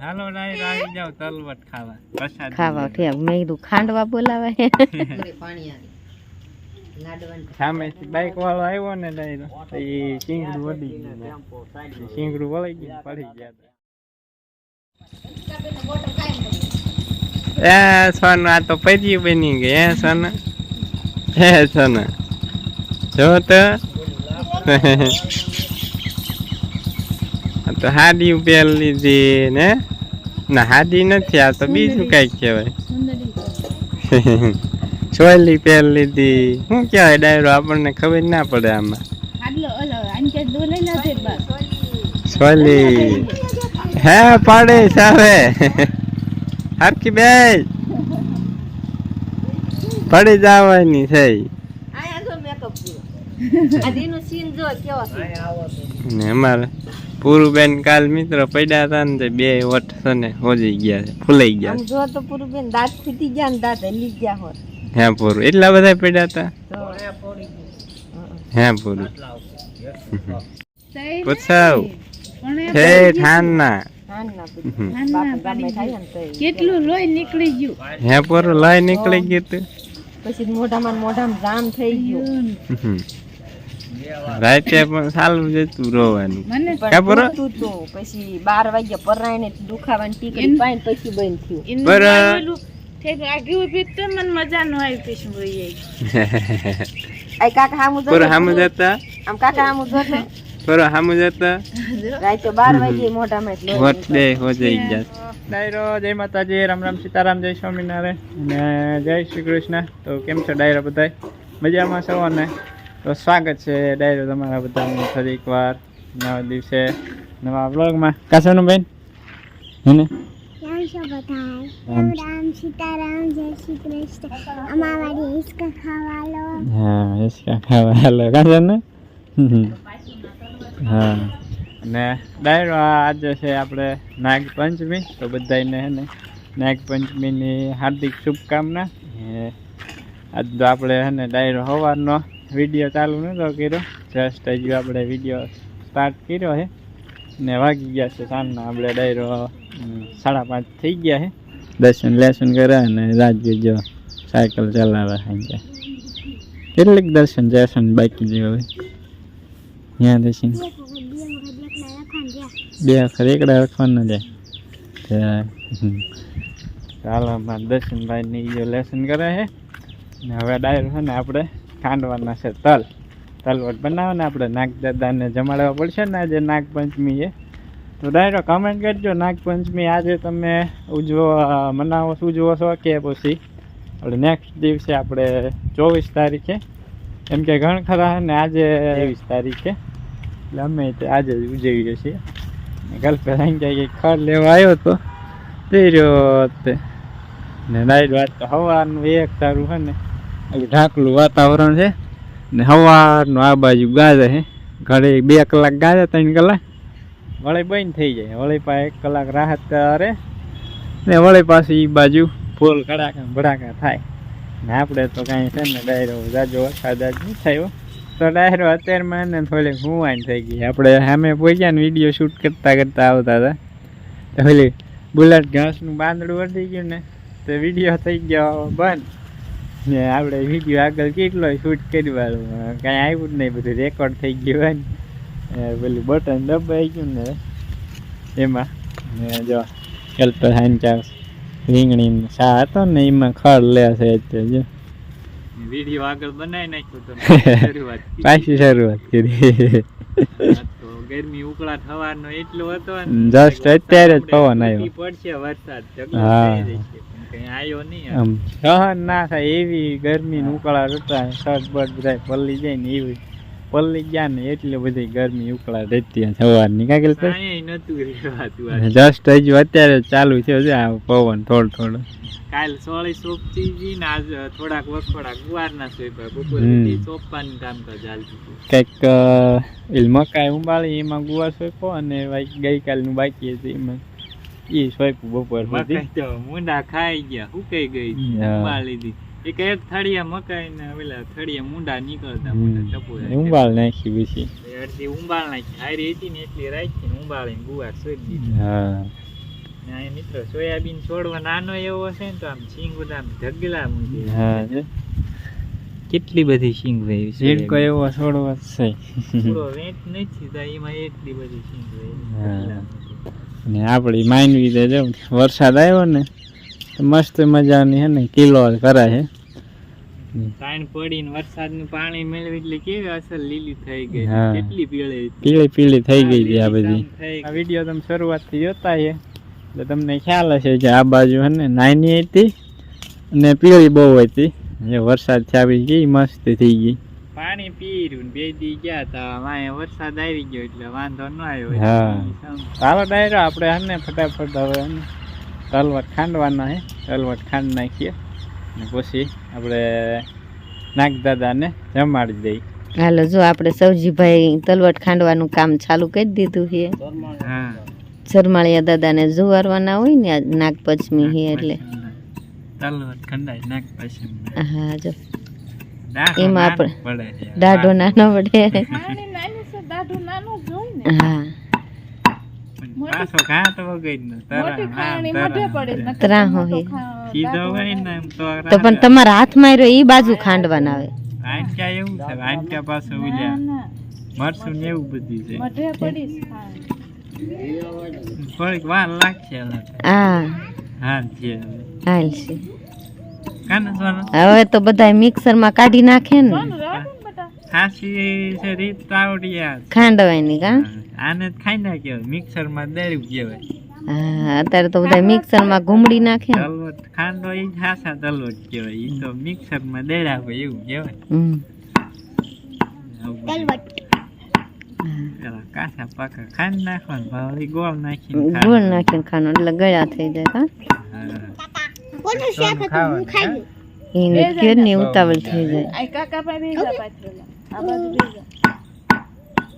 હાલો ડાયર આવી જાવ તલવટ ખાવા. પ્રસાદ ખાવા ઠે મેં કીધું ખાંડવા બોલાવે. સામે બાઈક વાળો આવ્યો ને ડાયરો એ સિંગડું વળી ગયું સિંગડું વળી ગયું પડી ગયા એ સોનું આ તો પૈજી બની ગઈ. હે સોના? હે સોના? જો તો. તો હાડી પહેર લીધી ને? ના હાડી નથી આ તો બીજું કંઈક કહેવાય. ચોલી પહેર લીધી. શું કહેવાય ડાયરો આપણને ખબર ના પડે આમાં. છોલી હે પાડે સાવે હરકી બે પડી જવાની થઈ ને અમારે પૂરું કાલ મિત્ર પડ્યા હતા ને બે વટ ને હોજી ગયા છે ફૂલાઈ ગયા જો તો પૂરું દાંત ફીટી ગયા ને દાંત હલી ગયા હોત. હે પૂરું એટલા બધા પડ્યા હતા? હે પૂરું. પૂછાવ. હે ઠાણના હાન ના પૂછ્યું. બાપુ ગામે થાય ને તોય. કેટલું લોહી નીકળી ગયું? હે પૂરું લોહી નીકળી ગયું તું. પછી મોઢામાં મોઢામાં રામ થઈ ગયું. રાતે પણ સારું જતું રોવાનું મને કા પણ બરો? પછી વાગ્યા પરાયણે દુખાવાની ટીકડી પાઈને પછી બંધ થયું. એનું બરા. ઠેક આગી ઊભી તો મને મજા ન આવી પછી કાકા હામું જોતો પૂરું સામું જતા? આમ કાકા હામુ જોતો પૂરું હામુ જતા? રાતે બાર વાગે મોઢામાં એટલે હો જઈ ડાયરો જય માતાજી રામ રામ સીતારામ જય સ્વામિનારાયણ. અને જય શ્રી કૃષ્ણ. તો કેમ છો ડાયરો બધાય? મજામાં છો અને? તો સ્વાગત છે ડાયરો તમારા બધાનું ફરી એકવાર નવા દિવસે નવા બ્લોગમાં કાસાનું બેન હેને બધા હિસકા ખાવા લો. હા. અને ડાયરો આજે છે આપણે નાગપંચમી, તો બધાને હે ને નાગપંચમીની હાર્દિક શુભકામના. આજ તો આપણે હે ને ડાયરો સવારનો વીડિયો ચાલુ નહોતો કર્યો જસ્ટ હજુ આપણે વીડિયો સ્ટાર્ટ કર્યો છે ને વાગી ગયા છે સાંજના, આપણે ડાયરો સાડા પાંચ થઈ ગયા છે દર્શન લેસન કરે અને રાજગીર જો સાયકલ ચલાવે સાંજે કેટલીક દર્શન જશન બાકી જે હવે ત્યાં દર્શન. બે રેકડા રાખવાના છે. ચાલો અમારા દર્શનભાઈ ની લેસન કરે છે. ને હવે ડાયર છે ને આપણે ખાંડવાના છે. તલ તલવટ બનાવવાના, આપણે નાગદાદાને જમાડવા પડશે ને આજે નાગપંચમી છે. તો ડાયરો કમેન્ટ કરજો, નાગપંચમી આજે તમે ઉજવો, મનાવો, ઉજવો છો કે પછી? આપણે નેક્સ્ટ દિવસે આપણે ચોવીસ તારીખે, એમ કે ઘણ ખરા ને આજે ત્રેવીસ તારીખે. એટલે અમે આજે જ ઉજવીએ છીએ. ગર્લફ્રેન્ડ અહીં જાય ખડ લેવા આવ્યો તો તે રહ્યો તે. ને નાઈટ વાત તો સવારનું એક સારું છે ને. ઢાકલું વાતાવરણ છે. ને સવારનું આ બાજુ ગાજે છે ઘરે બે કલાક ગાજે ત્રણ કલાક. વળી બંધ થઈ જાય. વળી પાસે એક કલાક રાહત કરે. ને વળી પાછી એ બાજુ ફૂલ કડાકા ભડાકા થાય. ને આપણે તો કાંઈ છે ને ડાયરો જાજો વરસાદ આજ નહીં થયો તો ડાયરો અત્યારમાં ને થોડીક હુવાન થઈ ગઈ. આપણે સામે પહોંચ્યા ને વીડિયો શૂટ કરતા કરતા આવતા હતા. તો ઓલી બુલેટ ઘાસનું બાંદડું વધી ગયું ને, તો વીડિયો થઈ ગયો બંધ. ને આપણે વીડિયો આગળ કેટલો શૂટ કરવાનું કાંઈ આવ્યું જ નહીં, બધું રેકોર્ડ થઈ ગયું હોય ને. પેલું બટન દબાઈ ગયું ને, એમાં. ને જો હેલ્પર હાઈન ચાન્સ રીંગણી શા હતો ને, એમાં ખડ લે છે અત્યારે, જો. વીડિયો આગળ બનાવી નાખ્યો તો શરૂઆત પાછી શરૂઆત કરી. તો ગરમી ઉકળા થવાનો એટલો હતો જસ્ટ અત્યારે જ પવન આવ્યો. પડશે વરસાદ આવ્યો નહીં સહન ના થાય એવી ગરમી ઉકળા હતા શર્ટ બટ બધા પલ્લી જાય ને એવી. પલ્લી ગયા ને એટલી બધી ગરમી ઉકળા રહેતી સવારની કાંઈ નતું રહેવાતું જસ્ટ હજુ અત્યારે ચાલુ થયો છે આ પવન થોડો થોડો. કાલ સોળી સોપતી જી ને આજ થોડાક વખોડા ગુવારના સોંપ્યા બપોર સોપવાનું કામ કર ચાલતું કંઈક એ મકાઈ ઉંબાળી એમાં ગુવાર સોંપ્યો અને ગઈકાલનું બાકી હતું એમાં. એ સોંપ્યું બપોર સુધી. મુંડા ખાઈ ગયા સુકાઈ ગઈ. ઉંબાળી દીધી. એક એક થળિયા મકાઈ ને પેલા થળિયા મુંડા નીકળતા. ટપુ ઉંબાળ નાખી પછી. અડધી ઉંબાળ નાખી. હારી હતી ને એટલી રાખી ને ઉંબાળીને ગુવાર સોઈ દીધી. હા. ને આ મિત્રો સોયાબીન છોડવા નાનો એવો છે ને તો આમ સિંગ બધા આમ ઢગલા મૂકી હા કેટલી બધી સિંગ હોય ઝીણકો એવો છોડવો છે. થોડો વેટ નથી તો એમાં એટલી બધી સિંગ હા. હોય ને આપણી માનવી તો જો વરસાદ આવ્યો ને મસ્ત મજાની હે ને કિલો કરે છે તાણ પડીને વરસાદનું પાણી મેળવી એટલે કેવી અસર લીલી થઈ ગઈ કેટલી પીળી પીળી પીળી થઈ ગઈ છે આ બધી. આ વીડિયો તમે શરૂઆતથી જોતા છે. એટલે તમને ખ્યાલ હશે કે આ બાજુ હે ને નાની હતી અને પીળી બહુ હતી. એ વરસાદ આવી ગઈ મસ્ત થઈ ગઈ. પાણી પીર્યું બે દી ગયા તા. વાય વરસાદ આવી ગયો એટલે વાંધો ન આવ્યો. હા. ચાલો ડાયરો આપણે હે ને ફટાફટ હવે તલવટ ખાંડવાના હે. તલવટ ખાંડ નાખીએ. પછી આપણે નાગદાદાને જમાડી દઈ. હાલો જો આપણે સૌજીભાઈ તલવટ ખાંડવાનું કામ ચાલુ કરી દીધું છે. હા. શરમાળિયા દાદાને જુવારવાના હોય ને નાગપંચમી છે એટલે. હા જો. એમાં આપણે દાઢો નાનો પડે. હા. ત્રાહો હે. સીધો હોય ને એમ તો તો પણ તમારા હાથમાં રહ્યો એ બાજુ ખાંડવાના આવે. આંટ્યા એવું છે આંટ્યા પાસે ઉલ્યા. મરસું ને એવું બધું છે. મઢે પડીશ. થોડીક વાર લાગશે હા. હા છે. હાલ છે. હવે તો બધા મિક્સરમાં કાઢી નાખે ને. ખાસી છે રીત તો આવડી ખાંડવાની કા? આને જ ખાઈ નાખ્યો મિક્સરમાં દર્યું કહેવાય. હા અત્યારે તો બધા મિક્સરમાં ઘૂમડી નાખે ખાંડો એ ખાસા દલવટ કહેવાય. એ તો મિક્સરમાં દર્યા હોય એવું કહેવાય કાસા. પાકા ખાંડ નાખવાનું ગોળ નાખીને ગોળ નાખીને ખાવાનું એટલે ગળા થઈ જાય હા. એને કયો ઉતાવળ થઈ જાય. કાકા પાસે બેસા પાછળના. આ બાજુ બેસા.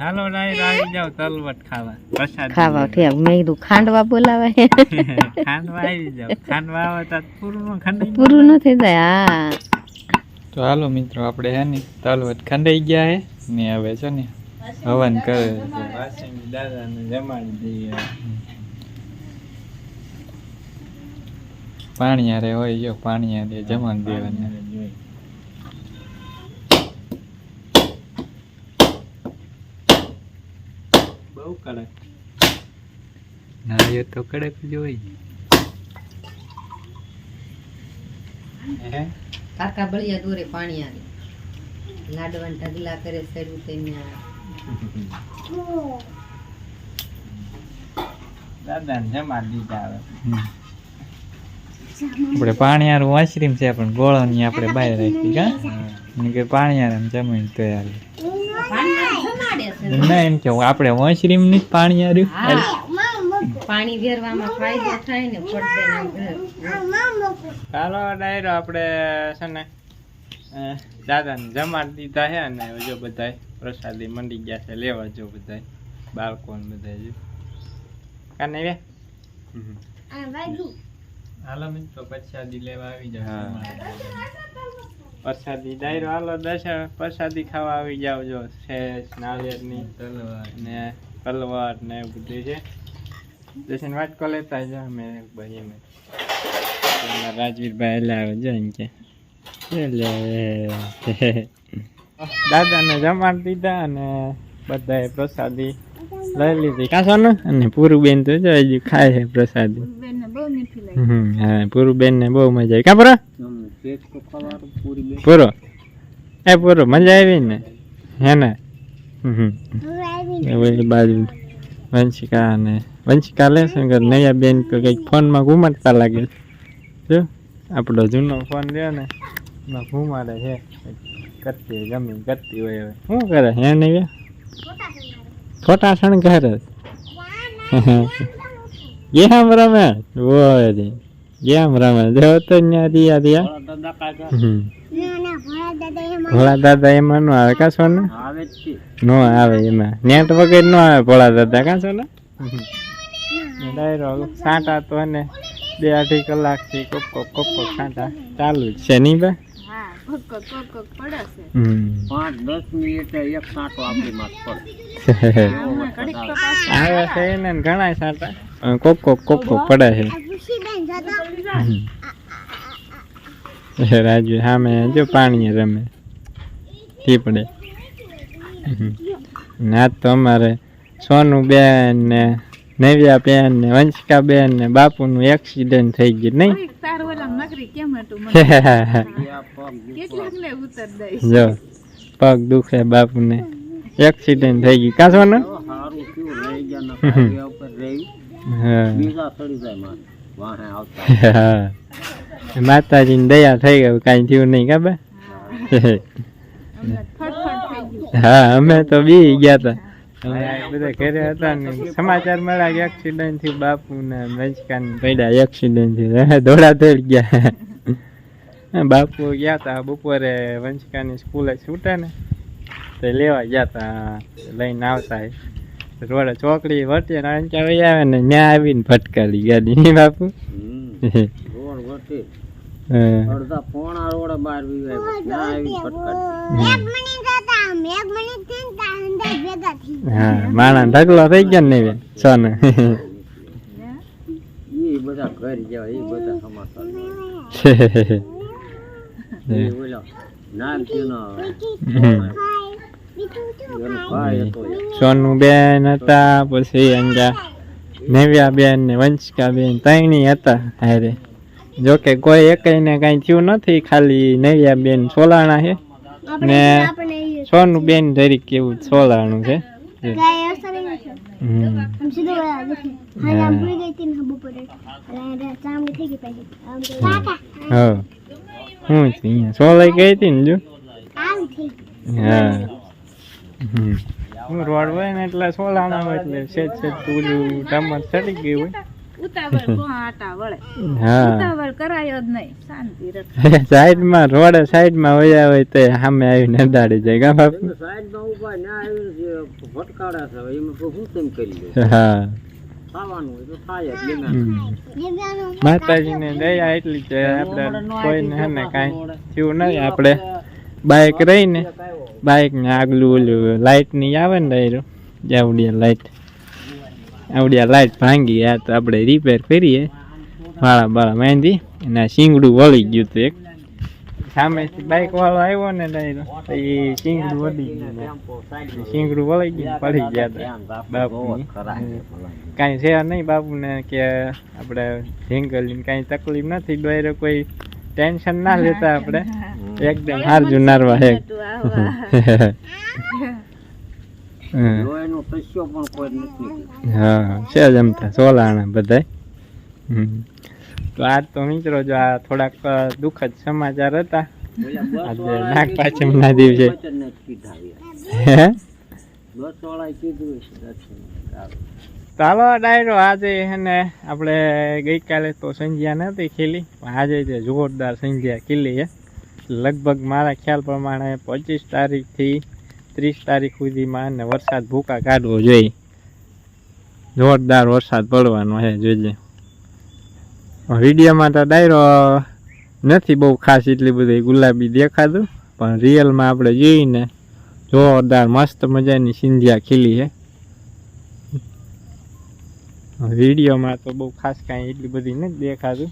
હાલો રાઈ આવી જાવ તલવટ ખાવા. પ્રસાદ ખાવા ઠેક મેં કીધું ખાંડવા બોલાવે ખાંડવા આવી જાવ ખાંડવા આવે તો પૂરું નો ખંડાઈ પૂરું ન થઈ જાય હા. તો હાલો મિત્રો આપણે હે ને તલવટ ખંડાઈ ગયા હે. ને હવે છે ને હવન કરે. છે દાદા દાદાને જમાડી દઈએ. પાણી આરે હોય જો પાણી આરે જમાડી દેવાના. બહુ કડક નાળિયેર તો કડક જ હોય કાકા બળિયા દોરે પાણી આવે લાડવાન ઢગલા કરે દીધા હવે. આપણે પાણી હારું વાંચરીમ છે પણ ગોળોની આપણે બહાર રાખી કા કે પાણી હારે જમીન તો યાર ના એમ કેવું આપણે વાંચરીમની પાણી આર્યું. પાણી વેરવામાં ફાયદો થાય ને પડદે ચાલો ડાયરો આપણે છે ને દાદાને જમાડી દીધા છે અને જો બધાય પ્રસાદી મંડી ગયા છે લેવા જો બધાય બાળકો ને બધા જો. કાને રે? હાલો મિત્રો પ્રસાદી લેવા આવી જાવ પ્રસાદી ડાયરો હાલો દસ પ્રસાદી ખાવા આવી જાવ જો. શેષ નાળિયેરની તલવાર. ને તલવાર ને એવું બધું છે. દર્શન વાટકો લેતા જો અમે ભાઈ અમે રાજવીરભાઈ એટલે આવે જો એમ કે. એટલે દાદાને જમાડ દીધા અને બધાએ પ્રસાદી લઈ લીધી. કાં સોનું? અને પૂરું બેન તો જો હજુ ખાય છે પ્રસાદી. બેનને બહુ મીઠી લાગી. હમ હા પૂરું બેન ને બહુ મજા આવી. કા પૂરો. એ પૂરો મજા આવી ને? હે ને? હમ બાજુ વંશિકા ને વંશિકા લેશે કે નયા બેન તો કંઈક ફોનમાં ઘુમાડતા લાગે જો આપણો જૂનો ફોન રહ્યો ને એમાં ઘુમાડે છે. કંઈક કરતી હોય ગમે કરતી હોય હવે. શું કરે? હે નહીં ફોટા શણગારે ગેમ રમે ઓય ગેમ રમે જો તો ન્યા દિયા દિયા હમ. ભોળા દાદા એમાં નો આવે કા સોને આવે જ છે નો આવે એમાં નેટ વગર નો આવે ભોળા દાદા કા સોને ડાયરો સાંટા તો ને બે અઢી કલાકથી કોક કોક કોક કોક સાંટા ચાલુ જ છે નહીં બા ફક્ક કોક કોક પડે છે હમ પાંચ દસ એક સાંટો આપણી માં પડે તો પાછું આવે છે એને ને ઘણા સાટા કોક કોક કોક કોક પડે છે રાજુ સામે જો પાણી રમે. તી પડે. હમ. ના તો અમારે સોનું બેન ને નવ્યા બેન ને વંશિકા બેન ને બાપુનું એક્સિડન્ટ થઈ ગયું નહીં? ઓય, તાર ઓલા નકરી કેમ હતું મને? કેટલાક ને ઉતર દઈશ જો પગ દુખે બાપુને. એક્સિડન્ટ થઈ ગયું. કાં સોનું? ને હા. આવતા માતાજીની દયા થઈ ગયું કાંઈ થયું નહીં ખબર હા અમે તો બી ગયા હતા અમે બધા ઘરે હતા ને સમાચાર મળ્યા કે એક્સિડન્ટ થયું બાપુ ને મજકાન ને પડ્યા એક્સિડન્ટથી દોડા થઈ ગયા હા, બાપુ ગયા હતા બપોરે વંશકાની સ્કૂલે છૂટે ને તે લેવા ગયા હતા લઈને આવતા રોડે ચોકડી વટી રણચા વહી આવે ને ત્યાં આવીને ફટકારી ગાડી. બાપુ. રોડ વટી હા. અડધા પોણા રોડે બહાર વિવાય ત્યાં આવીને ફટકારી ને હા માણા ઢગલો થઈ ગયા ને બેન સોન. એ બધા ઘર જેવા એ બધા સમાચાર એ ઓલો નામ થયું સોનું બેન હતા પછી અંજા નેવ્યા બેન ને વંશિકા બેન ત્રણેય હતા હારે. જોકે કોઈ એકને કાંઈ થયું નથી ખાલી નેવ્યા બેન સોલાણા છે. ને સોનું બેન જરીક કેવું સોલાણું છે. હું. સોલાઈ ગઈ હતી ને જો? હા. હું રોડ હોય ને એટલે સોલાણા હોય એટલે સેજ સેજ પેલું ટમર ચડી ગયું હોય. ઉતાવળ કોણ આટા વળે. હા. ઉતાવળ કરાયો જ નહીં. શાંતિ રખ. સાઈડમાં રોડ સાઈડમાં વયા હોય તો સામે આવીને અડાડી જાય. કા બાપુ? સાઈડમાં ઊભા ન્યા આવીને ભટકાડા છે એમાં શું તેમ કરી લે હા. ખાવાનું હોય તો થાય જ ગમે હમ. દિવ્યાનું માતાજીને દયા એટલી છે આપડે કોઈને હે ને કાંઈ થયું નહીં આપણે બાઇક રહીને બાઇક ને આગલું ઓલું લાઇટની આવે ને ડાયરો આવડિયા લાઇટ આવડિયા લાઇટ ભાંગી આ તો આપણે રિપેર કરીએ. વાળા બાળા માંડી અને શીંગડું વળી ગયું હતું એક. સામે બાઇક વાળો આવ્યો ને ડાયરો એ શીંગડું વળી ગયું. શીંગડું વળી ગયું ને પડી ગયા હતા બાપુ કાંઈ છે નહીં બાપુને કે આપણે જંગલની કાંઈ તકલીફ નથી ડાયરો કોઈ ટેન્શન ના લેતા આપણે. એકદમ હાર નારવા હે. હા છે જમતા સોલાણા બધા હમ. તો આજ તો મિત્રો જો આ થોડાક દુઃખદ સમાચાર હતા. આજે વાળાએ નાગપાંચમના દિવસે. હે. ચાલો ડાયરો આજે હેને આપણે ગઈકાલે તો સંજ્યા નથી ખીલી. પણ આજે જે જોરદાર સંધ્યા ખીલી છે લગભગ મારા ખ્યાલ પ્રમાણે પચીસ તારીખથી ત્રીસ તારીખ સુધીમાં વરસાદ ભૂકા કાઢવો જોઈએ. જોરદાર વરસાદ પડવાનો છે, જોજે. વિડીયોમાં તો ડાયરો નથી બહુ ખાસ એટલી બધી ગુલાબી દેખાતું, પણ રિયલમાં આપણે જોઈને જોરદાર મસ્ત મજાની સિંધિયા ખીલી છે. વિડીયોમાં તો બહુ ખાસ કાંઈ એટલી બધી નથી દેખાતું.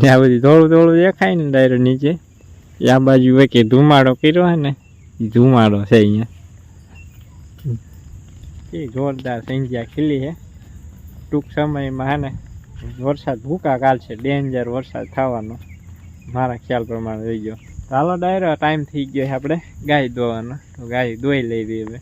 ત્યાં બધી થોડું થોડું દેખાય ને ડાયરો નીચે. આ બાજુ હોય કે ધુમાડો કર્યો હે ને ધુમાડો છે અહીંયા. એ જોરદાર સંજ્યા ખીલી છે ટૂંક સમયમાં હે ને, વરસાદ ભૂકા કાઢશે ડેન્જર વરસાદ થવાનો. મારા ખ્યાલ પ્રમાણે રહી ગયો. ચાલો ડાયરો ટાઈમ થઈ ગયો છે આપણે ગાય દોવાનો તો ગાય દોઈ લઈ દઈએ હવે.